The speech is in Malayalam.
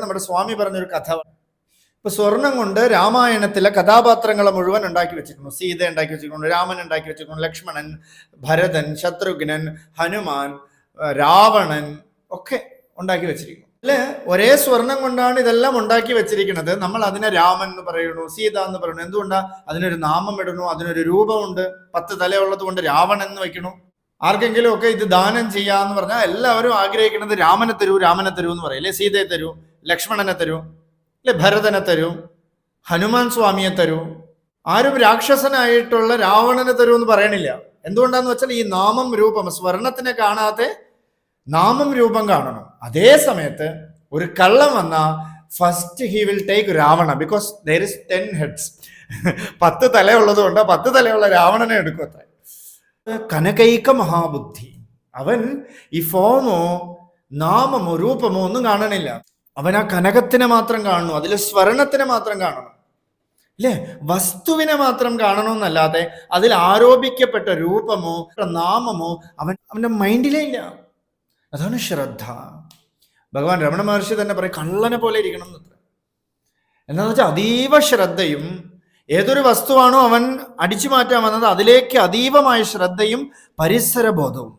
നമ്മുടെ സ്വാമി പറഞ്ഞൊരു കഥ ഇപ്പൊ സ്വർണം കൊണ്ട് രാമായണത്തിലെ കഥാപാത്രങ്ങളെ മുഴുവൻ ഉണ്ടാക്കി വെച്ചിരിക്കുന്നു. സീത ഉണ്ടാക്കി വെച്ചിരിക്കുന്നു രാമൻ ഉണ്ടാക്കി വെച്ചിരിക്കുന്നു ലക്ഷ്മണൻ ഭരതൻ ശത്രുഘ്നൻ ഹനുമാൻ രാവണൻ ഒക്കെ ഉണ്ടാക്കി വെച്ചിരിക്കുന്നു. അല്ലെ? ഒരേ സ്വർണം കൊണ്ടാണ് ഇതെല്ലാം ഉണ്ടാക്കി വെച്ചിരിക്കുന്നത്. നമ്മൾ അതിനെ രാമൻ എന്ന് പറയുന്നു സീത എന്ന് പറയുന്നു. എന്തുകൊണ്ടാ? അതിനൊരു നാമം ഇടണു അതിനൊരു രൂപമുണ്ട്. പത്ത് തലയുള്ളത് കൊണ്ട് രാവണൻ എന്ന് വെക്കണു ആർക്കെങ്കിലും ഒക്കെ ഇത് ദാനം ചെയ്യാന്ന് പറഞ്ഞാൽ എല്ലാവരും ആഗ്രഹിക്കുന്നത് രാമനെ തരൂ രാമനെ തരൂ എന്ന് പറയും. അല്ലെ? സീതയെ തരൂ. ലക്ഷ്മണനെ തരൂ അല്ലെ ഭരതനെ തരൂ ഹനുമാൻ സ്വാമിയെ തരൂ ആരും രാക്ഷസനായിട്ടുള്ള രാവണനെ തരൂ എന്ന് പറയണില്ല. എന്തുകൊണ്ടാന്ന് വെച്ചാൽ ഈ നാമം രൂപം സ്വർണത്തിനെ കാണാതെ നാമം രൂപം കാണണം. അതേ സമയത്ത് ഒരു കള്ളം വന്ന first he will take Ravana because there is ten heads പത്ത് തലയുള്ളത് കൊണ്ട് പത്ത് തലയുള്ള രാവണനെ എടുക്കത്തെ കനകൈക മഹാബുദ്ധി. അവൻ ഈ ഫോമോ നാമമോ രൂപമോ ഒന്നും കാണണില്ല. അവൻ ആ കനകത്തിനെ മാത്രം കാണുന്നു അതിലെ സ്വർണത്തിനെ മാത്രം കാണണം? അല്ലേ വസ്തുവിനെ മാത്രം കാണണമെന്നല്ലാതെ അതിൽ ആരോപിക്കപ്പെട്ട രൂപമോ നാമമോ അവൻ അവന്റെ മൈൻഡിലേ ഇല്ല. അതാണ് ശ്രദ്ധ. ഭഗവാൻ രമണ മഹർഷി തന്നെ പറയും കള്ളനെ പോലെ ഇരിക്കണം എന്നത്ര എന്താന്ന് വെച്ചാൽ അതീവ ശ്രദ്ധയും ഏതൊരു വസ്തുവാണോ അവൻ അടിച്ചു മാറ്റാൻ വന്നത് അതിലേക്ക് അതീവമായ ശ്രദ്ധയും പരിസരബോധവും.